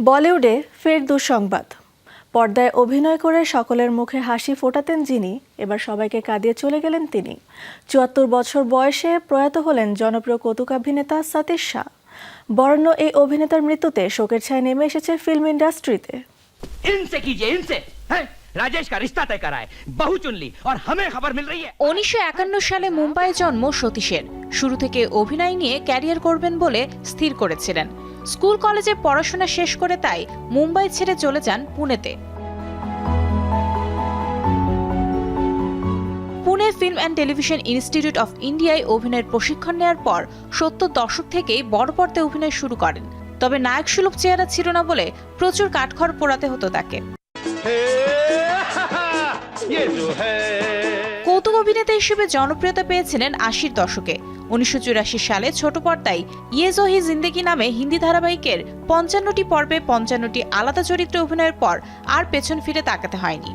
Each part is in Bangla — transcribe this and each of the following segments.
বলিউডে ফের দুঃসংবাদ। পর্দায় অভিনয় করে সকলের মুখে হাসি ফোটাতেন যিনি এবার সবাইকে কাঁদিয়ে চলে গেলেন তিনি। চুয়াত্তর বছর বয়সে প্রয়াত হলেন জনপ্রিয় কৌতুকাভিনেতা সতীশ শাহ। বর্ণ এই অভিনেতার মৃত্যুতে শোকের ছায় নেমে এসেছে ফিল্ম ইন্ডাস্ট্রিতে। হ্যাঁ রাজেশ উনিশশো একান্ন সালে মুম্বাইয়ে জন্ম সতীশের। শুরু থেকে অভিনয় নিয়ে ক্যারিয়ার করবেন বলে স্থির করেছিলেন। স্কুল কলেজে পড়াশোনা শেষ করে তাই মুম্বাই ছেড়ে চলে যান পুনেতে Pune film and television institute of ইন্ডিয়ায় অভিনয়ের প্রশিক্ষণ নেওয়ার পর সত্তর দশক থেকেই বড় পর্দায় অভিনয় শুরু করেন তবে নায়ক সুলভ চেহারা ছিল না বলে প্রচুর কাঠখড় পোড়াতে হতো তাকে অভিনেতা হিসেবে জনপ্রিয়তা পেয়েছিলেন আশির দশকে। উনিশশো চুরাশি সালে ছোট পর্দায় ইয়েজো হি জিন্দেগি নামে হিন্দি ধারাবাহিকের পঞ্চান্নটি পর্বে পঞ্চান্নটি আলাদা চরিত্রে অভিনয়ের পর আর পেছন ফিরে তাকাতে হয়নি।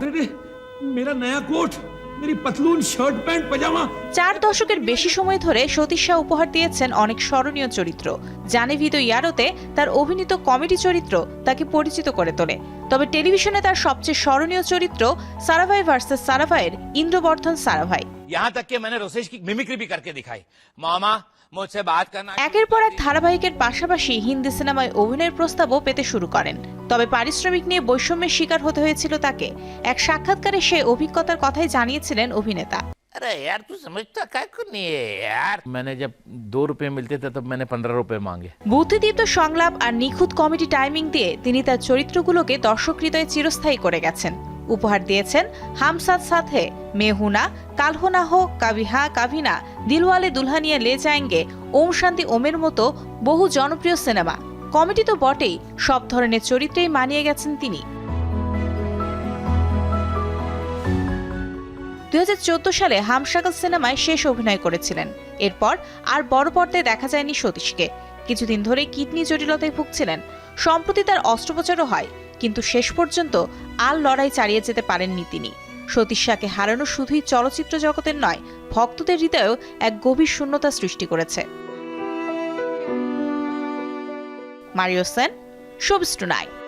চার দশকের বেশি সময় ধরে সতীশ শাহ উপহার দিয়েছেন অনেক স্মরণীয় চরিত্র। জানে জানেভিদো ইয়ারোতে তার অভিনীত কমেডি চরিত্র তাকে পরিচিত করে তোলে। তবে টেলিভিশনে তার সবচেয়ে স্মরণীয় চরিত্র সারাভাই ভার্সেস সারাভাইয়ের ইন্দ্রবর্ধন সারাভাই। यहाँ तक कि मैंने रोसेश की मिमिक्री भी करके दिखाई मामा मुझसे बात करना একের পর এক ধারাবাহিকের পাশাপাশি হিন্দি সিনেমায় অভিনয়ের প্রস্তাবও পেতে শুরু করেন তবে পারিশ্রমিক নিয়ে বৈষম্যের শিকার হতে হয়েছিল তাকে এক সাক্ষাৎকারে সে অভিজ্ঞতার কথাই জানিয়েছিলেন অভিনেতা अरे यार तू समझता क्या को नहीं है यार मैंने जब दो रुपए मिलते थे तब मैंने पंद्रह रुपए मांगे বুদ্ধিদীপ্ত সংলাপ আর নিখুঁত কমেডি টাইমিং দিয়ে তিনি তার চরিত্রগুলোকে দর্শক হৃদয়ে চিরস্থায়ী করে গেছেন উপহার দিয়েছেন হাম সাথ মেহুনা, কালহোনা হো কাভিহা কাভিনা, দিলওয়ালে দুলহানিয়া, লে যায়েঙ্গে ওম শান্তি, ওমের মতো বহু জনপ্রিয় সিনেমা। কমেডি তো বটেই, সব ধরনের চরিত্রেই মানিয়ে গেছেন তিনি। দুই সালে হামশাকল সিনেমায় শেষ অভিনয় করেছিলেন। এরপর আর বড় পর্দায় দেখা যায়নি সতীশকে। কিছুদিন ধরে কিডনি জটিলতায় ভুগছিলেন। সম্প্রতি তার অস্ত্রোপচারও হয়, কিন্তু শেষ পর্যন্ত আর লড়াই চালিয়ে যেতে পারেননি তিনি। সতীশ শাহকে হারানো শুধুই চলচ্চিত্র জগতের নয়, ভক্তদের হৃদয়েও এক গভীর শূন্যতা সৃষ্টি করেছে। Mario Sen, showbiz tonight